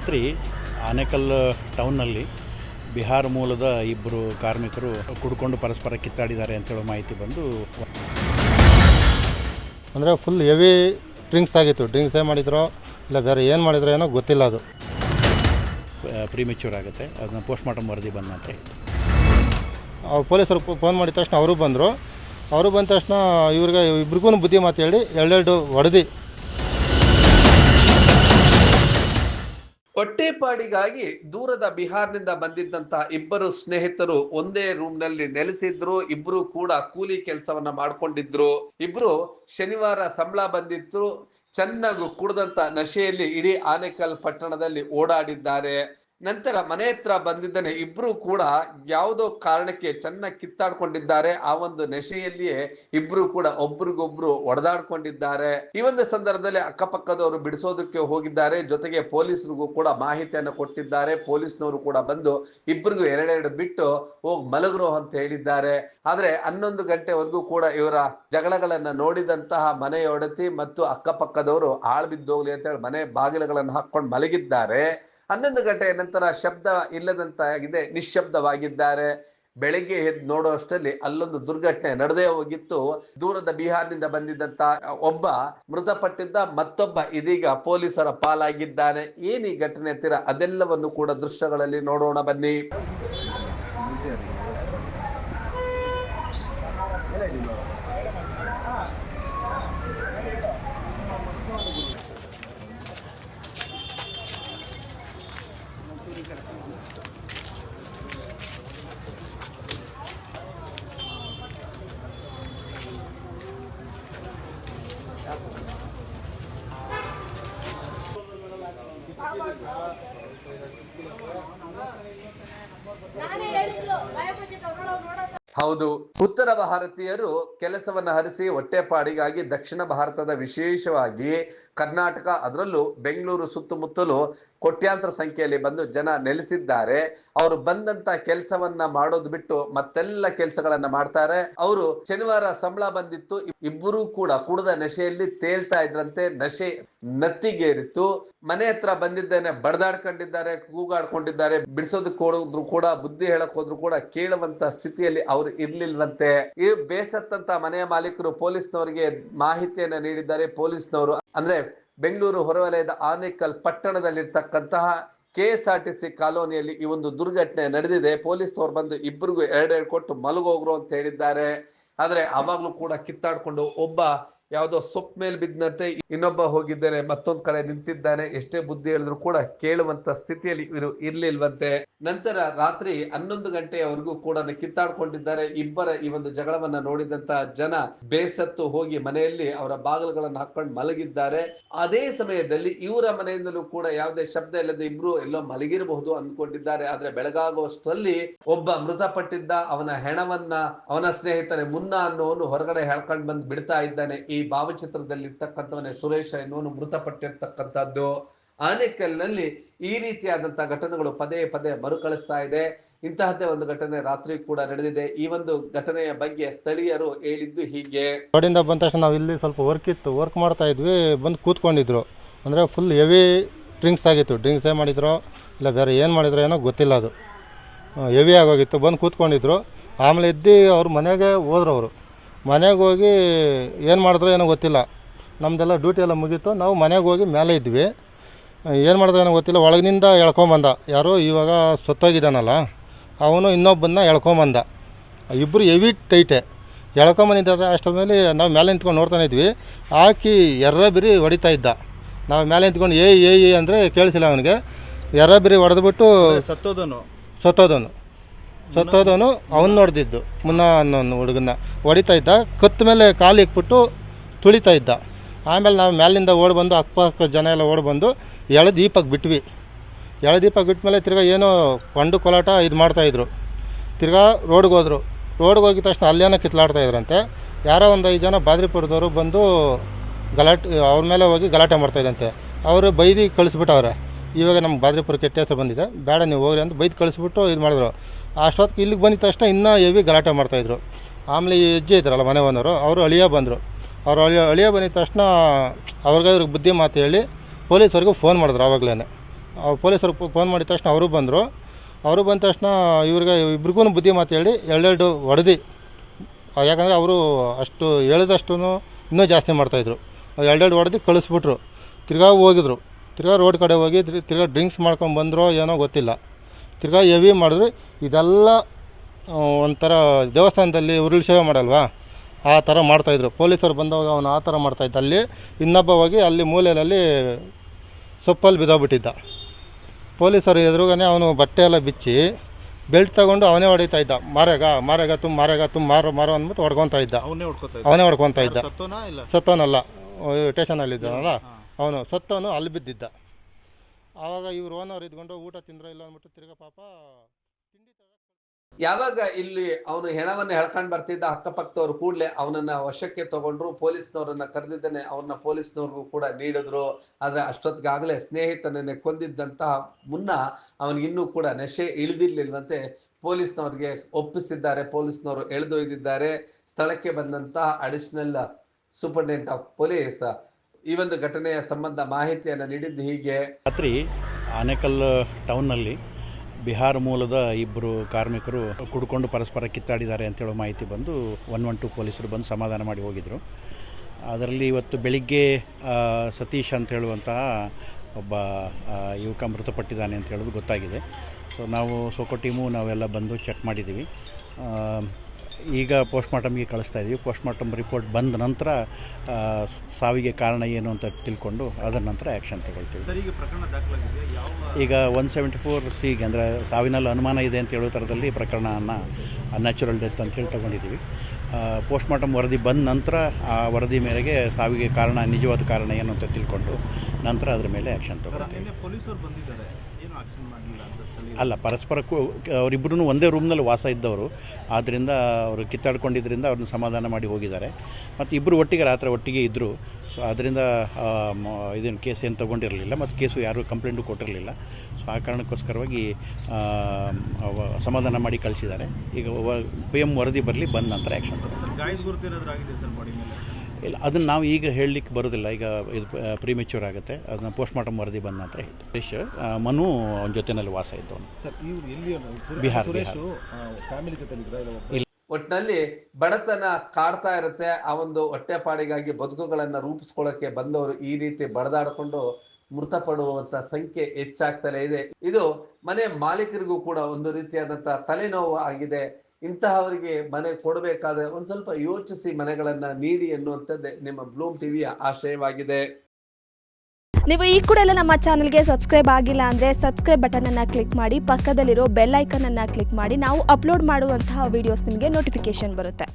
ರಾತ್ರಿ ಆನೇಕಲ್ ಟೌನ್ನಲ್ಲಿ ಬಿಹಾರ ಮೂಲದ ಇಬ್ಬರು ಕಾರ್ಮಿಕರು ಕುಡ್ಕೊಂಡು ಪರಸ್ಪರ ಕಿತ್ತಾಡಿದ್ದಾರೆ ಅಂತೇಳೋ ಮಾಹಿತಿ ಬಂದು ಅಂದರೆ ಫುಲ್ ಹೆವಿ ಡ್ರಿಂಕ್ಸ್ ಆಗಿತ್ತು. ಡ್ರಿಂಕ್ಸ್ ಏನು ಮಾಡಿದ್ರೋ? ಇಲ್ಲ ಬೇರೆ ಏನು ಮಾಡಿದ್ರೋ ಏನೋ ಗೊತ್ತಿಲ್ಲ ಅದು. ಪ್ರಿಮೆಚ್ಯೂರ್ ಆಗುತ್ತೆ. ಅದನ್ನ ಪೋಸ್ಟ್ ಮಾರ್ಟಮ್ ವರದಿ ಬಂದ ಅಂತ ಅವ್ರು ಪೊಲೀಸರು ಫೋನ್ ಮಾಡಿದ ತಕ್ಷಣ ಅವರು ಬಂದರು. ಅವರು ಬಂದ ತಕ್ಷಣ ಇವ್ರಿಗೆ ಇಬ್ರಿಗೂ ಬುದ್ಧಿ ಮಾತು ಹೇಳಿ ಎರಡೆರಡು ಹೊಡೆದು ಹೊಟ್ಟೆಪಾಡಿಗಾಗಿ ದೂರದ ಬಿಹಾರ್ನಿಂದ ಬಂದಿದ್ದಂತ ಇಬ್ಬರು ಸ್ನೇಹಿತರು ಒಂದೇ ರೂಮ್ನಲ್ಲಿ ನೆಲೆಸಿದ್ರು. ಇಬ್ರು ಕೂಡ ಕೂಲಿ ಕೆಲಸವನ್ನ ಮಾಡ್ಕೊಂಡಿದ್ರು. ಇಬ್ರು ಶನಿವಾರ ಸಂಬಳ ಬಂದಿತ್ತು. ಚೆನ್ನಾಗಿ ಕುಡಿದಂತ ನಶೆಯಲ್ಲಿ ಇಡೀ ಆನೇಕಲ್ ಪಟ್ಟಣದಲ್ಲಿ ಓಡಾಡಿದ್ದಾರೆ. ನಂತರ ಮನೆ ಹತ್ರ ಬಂದಿದ್ದಾನೆ ಇಬ್ರು ಕೂಡ ಯಾವುದೋ ಕಾರಣಕ್ಕೆ ಚೆನ್ನಾಗಿ ಕಿತ್ತಾಡ್ಕೊಂಡಿದ್ದಾರೆ, ಆ ಒಂದು ನೆಶೆಯಲ್ಲಿಯೇ ಇಬ್ರು ಕೂಡ ಒಬ್ರಿಗೊಬ್ರು ಒಡೆದಾಡ್ಕೊಂಡಿದ್ದಾರೆ. ಈ ಒಂದು ಸಂದರ್ಭದಲ್ಲಿ ಅಕ್ಕಪಕ್ಕದವರು ಬಿಡಿಸೋದಕ್ಕೆ ಹೋಗಿದ್ದಾರೆ. ಜೊತೆಗೆ ಪೊಲೀಸರಿಗೂ ಕೂಡ ಮಾಹಿತಿಯನ್ನು ಕೊಟ್ಟಿದ್ದಾರೆ. ಪೊಲೀಸ್ನವರು ಕೂಡ ಬಂದು ಇಬ್ಬರಿಗೂ ಎರಡೆರಡು ಬಿಟ್ಟು ಹೋಗಿ ಮಲಗರು ಅಂತ ಹೇಳಿದ್ದಾರೆ. ಆದ್ರೆ ಹನ್ನೊಂದು ಗಂಟೆವರೆಗೂ ಕೂಡ ಇವರ ಜಗಳಗಳನ್ನ ನೋಡಿದಂತಹ ಮನೆಯೊಡತಿ ಮತ್ತು ಅಕ್ಕಪಕ್ಕದವರು ಆಳ್ ಬಿದ್ದೋಗ್ಲಿ ಅಂತ ಹೇಳಿ ಮನೆ ಬಾಗಿಲುಗಳನ್ನು ಹಾಕೊಂಡು ಮಲಗಿದ್ದಾರೆ. ಹನ್ನೊಂದು ಗಂಟೆಯ ನಂತರ ಶಬ್ದ ಇಲ್ಲದಂತಾಗಿದೆ, ನಿಶ್ಶಬ್ದವಾಗಿದ್ದಾರೆ. ಬೆಳಗ್ಗೆ ಎದ್ದು ನೋಡೋ ಅಷ್ಟರಲ್ಲಿ ಅಲ್ಲೊಂದು ದುರ್ಘಟನೆ ನಡೆದೇ ಹೋಗಿತ್ತು. ದೂರದ ಬಿಹಾರ್ನಿಂದ ಬಂದಿದ್ದಂತ ಒಬ್ಬ ಮೃತಪಟ್ಟಿದ್ದ ಮತ್ತೊಬ್ಬ ಇದೀಗ ಪೊಲೀಸರ ಪಾಲಾಗಿದ್ದಾನೆ. ಏನು ಈ ಘಟನೆ ಹತ್ತಿರ ಅದೆಲ್ಲವನ್ನು ಕೂಡ ದೃಶ್ಯಗಳಲ್ಲಿ ನೋಡೋಣ ಬನ್ನಿ ನಾನೇ ಹೇಳಿದ್ದು ಭಯಪಟ್ಟಿದ್ದ ನೋಡೋ ನೋಡೋ ಹೌದು. ಉತ್ತರ ಭಾರತೀಯರು ಕೆಲಸವನ್ನ ಹರಿಸಿ ಹೊಟ್ಟೆಪಾಡಿಗಾಗಿ ದಕ್ಷಿಣ ಭಾರತದ ವಿಶೇಷವಾಗಿ ಕರ್ನಾಟಕ ಅದರಲ್ಲೂ ಬೆಂಗಳೂರು ಸುತ್ತಮುತ್ತಲು ಕೋಟ್ಯಾಂತರ ಸಂಖ್ಯೆಯಲ್ಲಿ ಬಂದು ಜನ ನೆಲೆಸಿದ್ದಾರೆ. ಅವರು ಬಂದಂತ ಕೆಲಸವನ್ನ ಮಾಡೋದು ಬಿಟ್ಟು ಮತ್ತೆಲ್ಲ ಕೆಲಸಗಳನ್ನ ಮಾಡ್ತಾರೆ. ಅವರು ಶನಿವಾರ ಸಂಬಳ ಬಂದಿತ್ತು. ಇಬ್ಬರೂ ಕೂಡ ಕುಡದ ನಶೆಯಲ್ಲಿ ತೇಲ್ತಾ ಇದ್ರಂತೆ. ನಶೆ ನತ್ತಿಗೇರಿತ್ತು. ಮನೆ ಹತ್ರ ಬಂದಿದ್ದೇನೆ, ಬಡದಾಡ್ಕೊಂಡಿದ್ದಾರೆ, ಕೂಗಾಡ್ಕೊಂಡಿದ್ದಾರೆ. ಬಿಡಿಸೋದಕ್ಕೆ ಹೋದ್ರು ಕೂಡ, ಬುದ್ಧಿ ಹೇಳಕ್ ಹೋದ್ರು ಕೂಡ ಕೇಳುವಂತ ಸ್ಥಿತಿಯಲ್ಲಿ ಅವರು ಇರ್ಲಿಲ್ವಂತೆ. ಈ ಬೇಸತ್ತಂತ ಮನೆಯ ಮಾಲೀಕರು ಪೊಲೀಸ್ನವರಿಗೆ ಮಾಹಿತಿಯನ್ನ ನೀಡಿದ್ದಾರೆ. ಪೊಲೀಸ್ನವರು ಅಂದ್ರೆ ಬೆಂಗಳೂರು ಹೊರವಲಯದ Anekal ಪಟ್ಟಣದಲ್ಲಿರ್ತಕ್ಕಂತಹ K S R T C ಕಾಲೋನಿಯಲ್ಲಿ ಈ ಒಂದು ದುರ್ಘಟನೆ ನಡೆದಿದೆ. ಪೊಲೀಸ್ನವ್ರು ಬಂದು ಇಬ್ಬರಿಗೂ ಎರಡೆರಡು ಕೊಟ್ಟು ಮಲಗೋಗ್ರು ಅಂತ ಹೇಳಿದ್ದಾರೆ. ಆದರೆ ಅವಾಗ್ಲೂ ಕೂಡ ಕಿತ್ತಾಡ್ಕೊಂಡು ಒಬ್ಬ ಯಾವುದೋ ಸೊಪ್ ಮೇಲೆ ಬಿದ್ದಂತೆ ಇನ್ನೊಬ್ಬ ಹೋಗಿದ್ದಾನೆ ಮತ್ತೊಂದು ಕಡೆ ನಿಂತಿದ್ದಾನೆ. ಎಷ್ಟೇ ಬುದ್ಧಿ ಹೇಳಿದ್ರು ಕೂಡ ಕೇಳುವಂತ ಸ್ಥಿತಿಯಲ್ಲಿ ಇವರು ಇರ್ಲಿಲ್ವಂತೆ. ನಂತರ ರಾತ್ರಿ ಹನ್ನೊಂದು ಗಂಟೆಯವರೆಗೂ ಕೂಡ ಕಿತ್ತಾಡ್ಕೊಂಡಿದ್ದಾರೆ. ಇಬ್ಬರ ಈ ಒಂದು ಜಗಳವನ್ನ ನೋಡಿದಂತ ಜನ ಬೇಸತ್ತು ಹೋಗಿ ಮನೆಯಲ್ಲಿ ಅವರ ಬಾಗಿಲುಗಳನ್ನು ಹಾಕೊಂಡು ಮಲಗಿದ್ದಾರೆ. ಅದೇ ಸಮಯದಲ್ಲಿ ಇವರ ಮನೆಯಿಂದಲೂ ಕೂಡ ಯಾವುದೇ ಶಬ್ದ ಇಲ್ಲದೆ ಇಬ್ರು ಎಲ್ಲೋ ಮಲಗಿರಬಹುದು ಅಂದ್ಕೊಂಡಿದ್ದಾರೆ. ಆದ್ರೆ ಬೆಳಗಾಗುವಷ್ಟರಲ್ಲಿ ಒಬ್ಬ ಮೃತಪಟ್ಟಿದ್ದ ಅವನ ಹೆಣವನ್ನ ಅವನ ಸ್ನೇಹಿತನೇ ಮುನ್ನ ಅನ್ನೋನು ಹೊರಗಡೆ ಹೇಳ್ಕೊಂಡು ಬಂದು ಬಿಡ್ತಾ ಇದ್ದಾನೆ. ಈ ಭಾವಚಿತ್ರದಲ್ಲಿ ಇರ್ತಕ್ಕಂಥವನೇ ಸುರೇಶ ಎನ್ನುವನು ಮೃತಪಟ್ಟಿರ್ತಕ್ಕಂಥದ್ದು. ಆನೇಕಲ್ನಲ್ಲಿ ಈ ರೀತಿಯಾದಂತಹ ಘಟನೆಗಳು ಪದೇ ಪದೇ ಮರುಕಳಿಸ್ತಾ ಇದೆ. ಇಂತಹದ್ದೇ ಒಂದು ಘಟನೆ ರಾತ್ರಿ ಕೂಡ ನಡೆದಿದೆ. ಈ ಒಂದು ಘಟನೆಯ ಬಗ್ಗೆ ಸ್ಥಳೀಯರು ಹೇಳಿದ್ದು ಹೀಗೆ. ಕಡೆಯಿಂದ ಬಂದ ತಕ್ಷಣ ನಾವು ಇಲ್ಲಿ ಸ್ವಲ್ಪ ವರ್ಕ್ ಇತ್ತು. ವರ್ಕ್ ಮಾಡ್ತಾ ಇದ್ವಿ. ಬಂದು ಕೂತ್ಕೊಂಡಿದ್ರು. ಅಂದರೆ ಫುಲ್ ಹೆವಿ ಡ್ರಿಂಕ್ಸ್ ಆಗಿತ್ತು. ಡ್ರಿಂಕ್ಸೇ ಮಾಡಿದ್ರೋ? ಇಲ್ಲ, ಬೇರೆ ಏನು ಮಾಡಿದ್ರೋ ಏನೋ ಗೊತ್ತಿಲ್ಲ ಅದು. ಹೆವಿ ಆಗೋಗಿತ್ತು. ಬಂದು ಕೂತ್ಕೊಂಡಿದ್ರು. ಆಮೇಲೆ ಇದ್ದು ಅವ್ರ ಮನೆಗೆ ಹೋದ್ರು ಅವರು. ಮನೆಗೆ ಹೋಗಿ ಏನು ಮಾಡಿದ್ರೋ ಏನೋ ಗೊತ್ತಿಲ್ಲ ನಮ್ಮದೆಲ್ಲ ಡ್ಯೂಟಿ ಎಲ್ಲ ಮುಗೀತು ನಾವು ಮನೆಗೆ ಹೋಗಿ ಮೇಲೆ ಇದ್ವಿ ಏನು ಮಾಡಿದ್ರೆ ಏನೋ ಗೊತ್ತಿಲ್ಲ ಒಳಗಿನಿಂದ ಎಳ್ಕೊಂಬಂದ ಯಾರೋ ಇವಾಗ ಸತ್ತೋಗಿದ್ದಾನಲ್ಲ ಅವನು ಇನ್ನೊಬ್ಬನ್ನ ಎಳ್ಕೊಂಬಂದ ಇಬ್ಬರು ಹೆವಿ ಟೈಟೆ ಎಳ್ಕೊಂಬಂದಿದ್ದ ಅಷ್ಟರ ಮೇಲೆ ನಾವು ಮೇಲೆ ನಿಂತ್ಕೊಂಡು ನೋಡ್ತಾನೆ ಇದ್ವಿ ಹಾಕಿ ಎರ್ರ ಬಿರಿ ಹೊಡಿತಾ ಇದ್ದ ನಾವು ಮೇಲೆ ನಿಂತ್ಕೊಂಡು ಏ ಏ ಅಂದರೆ ಕೇಳಿಸಿಲ್ಲ ಅವನಿಗೆ ಎರ್ರ ಬಿರಿ ಹೊಡೆದ್ಬಿಟ್ಟು ಸತ್ತೋದನು ಸತ್ತೋದನು ಸತ್ತೋದನು ಅವನು ನೋಡ್ದಿದ್ದು. ಮುನ್ನ ಅನ್ನೋ ಹುಡುಗನ ಹೊಡಿತಾ ಇದ್ದ. ಕತ್ತ ಮೇಲೆ ಕಾಲು ಇಕ್ಬಿಟ್ಟು ತುಳಿತಾ ಇದ್ದ. ಆಮೇಲೆ ನಾವು ಮೇಲಿಂದ ಓಡಿ ಬಂದು ಅಕ್ಕಪಕ್ಕ ಜನ ಎಲ್ಲ ಓಡಿ ಬಂದು ಎಳೆ ದೀಪಕ್ಕೆ ಬಿಟ್ವಿ. ಎಳೆ ದೀಪಕ್ಕೆ ಬಿಟ್ಟ ಮೇಲೆ ತಿರ್ಗಾ ಏನೋ ಕೊಂಡು ಕೊಲಾಟ ಇದು ಮಾಡ್ತಾಯಿದ್ರು ತಿರ್ಗಾ ರೋಡ್ಗೆ ಹೋದರು. ರೋಡ್ಗೆ ಹೋಗಿದ ತಕ್ಷಣ ಅಲ್ಲೇನೋ ಕಿತ್ಲಾಡ್ತಾ ಇದ್ರಂತೆ. ಯಾರೋ ಒಂದು ಐದು ಜನ ಬಾದ್ರಿಪುರದವರು ಬಂದು ಗಲಾಟೆ, ಅವ್ರ ಮೇಲೆ ಹೋಗಿ ಗಲಾಟೆ ಮಾಡ್ತಾಯಿದ್ದಂತೆ ಅವರು ಬೈದಿ ಕಳಿಸ್ಬಿಟ್ಟವ್ರೆ. ಇವಾಗ ನಮ್ಮ ಬಾದ್ರಿಪುರ ಕೆಟ್ಟ ಹೆಸರು ಬಂದಿದೆ. ಬೇಡ, ನೀವು ಹೋಗ್ರಿ ಅಂತ ಬೈದು ಕಳಿಸ್ಬಿಟ್ಟು ಇದು ಮಾಡಿದ್ರು. ಅಷ್ಟೊತ್ತಿಗೆ ಇಲ್ಲಿಗೆ ಬಂದಿದ ತಕ್ಷಣ ಇನ್ನೂ ಹೆವಿ ಗಲಾಟೆ ಮಾಡ್ತಾಯಿದ್ರು ಆಮೇಲೆ ಈ ಹೆಜ್ಜೆ ಇದ್ರಲ್ಲ ಮನೆ ಓನರು, ಅವರು ಅಳಿಯ ಬಂದರು. ಅವರು ಅಳಿಯ ಅಳಿಯ ಬಂದಿದ ತಕ್ಷಣ ಅವ್ರಿಗೆ ಇವ್ರಿಗೆ ಬುದ್ಧಿ ಮಾತು ಹೇಳಿ ಪೊಲೀಸವ್ರಿಗೆ ಫೋನ್ ಮಾಡಿದ್ರು ಆವಾಗಲೇ ಪೊಲೀಸರು ಫೋನ್ ಮಾಡಿದ ತಕ್ಷಣ ಅವರು ಬಂದರು. ಅವರು ಬಂದ ತಕ್ಷಣ ಇವ್ರಿಗೆ, ಇಬ್ರಿಗೂ ಬುದ್ಧಿ ಮಾತು ಹೇಳಿ ಎರಡೆರಡು ಹೊಡೆದು. ಯಾಕಂದರೆ ಅವರು ಅಷ್ಟು ಹೇಳಿದಷ್ಟು ಇನ್ನೂ ಜಾಸ್ತಿ ಮಾಡ್ತಾಯಿದ್ರು ಎರಡೆರಡು ಹೊಡೆದು ಕಳಿಸ್ಬಿಟ್ರು. ತಿರ್ಗಾ ಹೋಗಿದ್ರು. ತಿರ್ಗಾ ರೋಡ್ ಕಡೆ ಹೋಗಿ, ತಿರ್ಗಾ ಡ್ರಿಂಕ್ಸ್ ಮಾಡ್ಕೊಂಡು ಬಂದರೋ ಏನೋ ಗೊತ್ತಿಲ್ಲ. ತಿರ್ಗಾ ಹೆವಿ ಮಾಡಿದ್ರೆ ಇದೆಲ್ಲ ಒಂಥರ ದೇವಸ್ಥಾನದಲ್ಲಿ ಉರುಳು ಸೇವೆ ಮಾಡಲ್ವಾ? ಆ ಥರ ಮಾಡ್ತಾಯಿದ್ರು ಪೊಲೀಸರು ಬಂದಾಗ ಅವನು ಆ ಥರ ಮಾಡ್ತಾಯಿದ್ದ ಅಲ್ಲಿ ಇನ್ನೊಬ್ಬ ಹೋಗಿ ಅಲ್ಲಿ ಮೂಲೆಯಲ್ಲಿ ಸೊಪ್ಪಲ್ಲಿ ಬಿದ್ದೋಗ್ಬಿಟ್ಟಿದ್ದ. ಪೊಲೀಸರು ಎದುರುಗನೇ ಅವನು ಬಟ್ಟೆ ಎಲ್ಲ ಬಿಚ್ಚಿ ಬೆಲ್ಟ್ ತಗೊಂಡು ಅವನೇ ಹೊಡಿತಾ ಇದ್ದ. ಮಾರೆಗ ಮಾರೆಗ ತುಂಬ ಮಾರೆಗ ತುಂಬ ಮಾರು ಮಾರು ಅಂದ್ಬಿಟ್ಟು ಹೊಡ್ಕೊತಾ ಇದ್ದ. ಅವನೇ ಹೊಡ್ಕೊತಾ ಇದ್ದ. ಸತ್ತೋನಲ್ಲ ಸತ್ತವನಲ್ಲ ಸ್ಟೇಷನಲ್ಲಿ ಇದ್ದಾನಲ್ಲ ಅವನು ಸತ್ತವನು ಅಲ್ಲಿ ಬಿದ್ದಿದ್ದ. ಆವಾಗ ಇವ್ರು ಓನರ್ ಇದ್ಕೊಂಡು ಊಟ ತಿಂದ್ರ ಇಲ್ಲ ಅಂದ್ಬಿಟ್ಟು ತಿರ್ಗಾ ಪಾಪ ಯಾವಾಗ ಇಲ್ಲಿ ಅವನು ಹೆಣವನ್ನ ಎಳ್ಕೊಂಡ್ ಬರ್ತಿದ್ದ ಅಕ್ಕಪಕ್ಕದವ್ರು ಕೂಡಲೇ ಅವನನ್ನ ವಶಕ್ಕೆ ತಗೊಂಡ್ರು ಪೊಲೀಸ್ನವರನ್ನ ಕರೆದಿದ್ದಾನೆ ಅವನ್ನ ಪೊಲೀಸ್ನವ್ರಿಗೂ ಕೂಡ ನೀಡಿದ್ರು. ಆದ್ರೆ ಅಷ್ಟೊತ್ತಿಗಾಗಲೇ ಸ್ನೇಹಿತನನ್ನೇ ಕೊಂದಿದ್ದಂತ ಮುನ್ನ ಅವನಿಗಿನ್ನೂ ಕೂಡ ನಶೆ ಇಳಿದಿರ್ಲಿಲ್ವಂತೆ ಪೊಲೀಸ್ನವ್ರಿಗೆ ಒಪ್ಪಿಸಿದ್ದಾರೆ. ಪೊಲೀಸ್ನವರು ಎಳೆದೊಯ್ದಿದ್ದಾರೆ. ಸ್ಥಳಕ್ಕೆ ಬಂದಂತಹ ಅಡಿಷನಲ್ ಸೂಪರಿಂಟೆಂಡೆಂಟ್ ಆಫ್ ಪೊಲೀಸ್ ಈ ಒಂದು ಘಟನೆಯ ಸಂಬಂಧ ಮಾಹಿತಿಯನ್ನು ನೀಡಿದ್ದು ಹೀಗೆ. ರಾತ್ರಿ ಆನೇಕಲ್ ಟೌನ್ನಲ್ಲಿ ಬಿಹಾರ ಮೂಲದ ಇಬ್ಬರು ಕಾರ್ಮಿಕರು ಕುಡ್ಕೊಂಡು ಪರಸ್ಪರ ಕಿತ್ತಾಡಿದ್ದಾರೆ ಅಂತೇಳೋ ಮಾಹಿತಿ ಬಂದು ಒನ್ ಒನ್ ಟು ಪೊಲೀಸರು ಬಂದು ಸಮಾಧಾನ ಮಾಡಿ ಹೋಗಿದ್ದರು ಅದರಲ್ಲಿ ಇವತ್ತು ಬೆಳಿಗ್ಗೆ ಸತೀಶ್ ಅಂತ ಹೇಳುವಂತಹ ಒಬ್ಬ ಯುವಕ ಮೃತಪಟ್ಟಿದ್ದಾನೆ ಅಂತ ಹೇಳೋದು ಗೊತ್ತಾಗಿದೆ. ಸೊ, ನಾವು ಸೋಕೋ ಟೀಮು ನಾವೆಲ್ಲ ಬಂದು ಚೆಕ್ ಮಾಡಿದ್ದೀವಿ. ಈಗ ಪೋಸ್ಟ್ಮಾರ್ಟಮ್ಗೆ ಕಳಿಸ್ತಾ ಇದ್ದೀವಿ ಪೋಸ್ಟ್ಮಾರ್ಟಮ್ ರಿಪೋರ್ಟ್ ಬಂದ ನಂತರ ಸಾವಿಗೆ ಕಾರಣ ಏನು ಅಂತ ತಿಳ್ಕೊಂಡು ಅದರ ನಂತರ ಆ್ಯಕ್ಷನ್ ತಗೊಳ್ತೀವಿ. ಈಗ ಒನ್ ಸೆವೆಂಟಿ ಫೋರ್ ಸಿಗೆ ಅಂದರೆ ಸಾವಿನಲ್ಲಿ ಅನುಮಾನ ಇದೆ ಅಂತ ಹೇಳೋ ಥರದಲ್ಲಿ ಪ್ರಕರಣನ ನ್ಯಾಚುರಲ್ ಡೆತ್ ಅಂತೇಳಿ ತಗೊಂಡಿದ್ದೀವಿ. ಪೋಸ್ಟ್ಮಾರ್ಟಮ್ ವರದಿ ಬಂದ ನಂತರ ಆ ವರದಿ ಮೇರೆಗೆ ಸಾವಿಗೆ ಕಾರಣ ನಿಜವಾದ ಕಾರಣ ಏನು ಅಂತ ತಿಳ್ಕೊಂಡು ನಂತರ ಅದರ ಮೇಲೆ ಆ್ಯಕ್ಷನ್ ತಗೊಳ್ತೀವಿ. ಅಲ್ಲ ಪರಸ್ಪರ ಅವರಿಬ್ಬರೂ ಒಂದೇ ರೂಮ್ನಲ್ಲಿ ವಾಸ ಇದ್ದವರು. ಆದ್ದರಿಂದ ಅವರು ಕಿತ್ತಾಡ್ಕೊಂಡಿದ್ದರಿಂದ ಅವ್ರನ್ನ ಸಮಾಧಾನ ಮಾಡಿ ಹೋಗಿದ್ದಾರೆ. ಮತ್ತು ಇಬ್ಬರು ಒಟ್ಟಿಗೆ ರಾತ್ರಿ ಒಟ್ಟಿಗೆ ಇದ್ದರು ಸೊ ಅದರಿಂದ ಇದನ್ನು ಕೇಸ್ ಏನು ತೊಗೊಂಡಿರಲಿಲ್ಲ. ಮತ್ತು ಕೇಸು ಯಾರೂ ಕಂಪ್ಲೇಂಟು ಕೊಟ್ಟಿರಲಿಲ್ಲ. ಸೊ ಆ ಕಾರಣಕ್ಕೋಸ್ಕರವಾಗಿ ಸಮಾಧಾನ ಮಾಡಿ ಕಳಿಸಿದ್ದಾರೆ. ಈಗ ಪಿ ಎಂ ವರದಿ ಬರಲಿ ಬಂದ ನಂತರ ಆ್ಯಕ್ಷನ್ ತಗೊಳ್ತೀವಿ ಇಲ್ಲ ಅದನ್ನು ನಾವು ಈಗ ಹೇಳಲಿಕ್ಕೆ ಬರೋದಿಲ್ಲ. ಈಗ ಇದು ಪ್ರಿಮೆಚ್ಯೂರ್ ಆಗುತ್ತೆ. ಅದನ್ನ ಪೋಸ್ಟ್ಮಾರ್ಟಮ್ ವರದಿ ಬಂದ ನಂತರ ಹೇಳಿ ಸುರೇಶ್ ಮನು ಅವನ ಜೊತೆನಲ್ಲಿ ವಾಸ ಇದ್ದವನು. ಸರ್ ಇವರು ಎಲ್ಲಿ ಬಿಹಾರ್, ಸುರೇಶ್ ಫ್ಯಾಮಿಲಿ ಜೊತೆ ಇದ್ರ ಒಟ್ಟಿನಲ್ಲಿ ಬಡತನ ಕಾಡ್ತಾ ಇರುತ್ತೆ. ಆ ಒಂದು ಹೊಟ್ಟೆಪಾಡಿಗಾಗಿ ಬದುಕುಗಳನ್ನ ರೂಪಿಸ್ಕೊಳ್ಳೋಕೆ ಬಂದವರು ಈ ರೀತಿ ಬಡದಾಡಿಕೊಂಡು ಮೃತಪಡುವಂತ ಸಂಖ್ಯೆ ಹೆಚ್ಚಾಗ್ತಲೇ ಇದೆ. ಇದು ಮನೆ ಮಾಲೀಕರಿಗೂ ಕೂಡ ಒಂದು ರೀತಿಯಾದಂತ ತಲೆನೋವು ಆಗಿದೆ. ಇಂತಹವರಿಗೆ ಮನೆ ಕೊಡಬೇಕಾದ್ರೆ ಒಂದು ಸ್ವಲ್ಪ ಯೋಚಿಸಿ ಮನೆಗಳನ್ನ ನೀಡಿ ಎನ್ನುವಂಥದ್ದೇ ನಿಮ್ಮ ಬ್ಲೂಮ್ ಟಿವಿಯ ಆಶಯವಾಗಿದೆ. ನೀವು ಈ ಕೂಡ ಎಲ್ಲ ನಮ್ಮ ಚಾನಲ್ಗೆ ಸಬ್ಸ್ಕ್ರೈಬ್ ಆಗಿಲ್ಲ ಅಂದ್ರೆ ಸಬ್ಸ್ಕ್ರೈಬ್ ಬಟನನ್ನು ಕ್ಲಿಕ್ ಮಾಡಿ, ಪಕ್ಕದಲ್ಲಿರೋ ಬೆಲ್ ಐಕನನ್ನು ಕ್ಲಿಕ್ ಮಾಡಿ, ನಾವು ಅಪ್ಲೋಡ್ ಮಾಡುವಂತಹ ವೀಡಿಯೋಸ್ ನಿಮಗೆ ನೋಟಿಫಿಕೇಶನ್ ಬರುತ್ತೆ.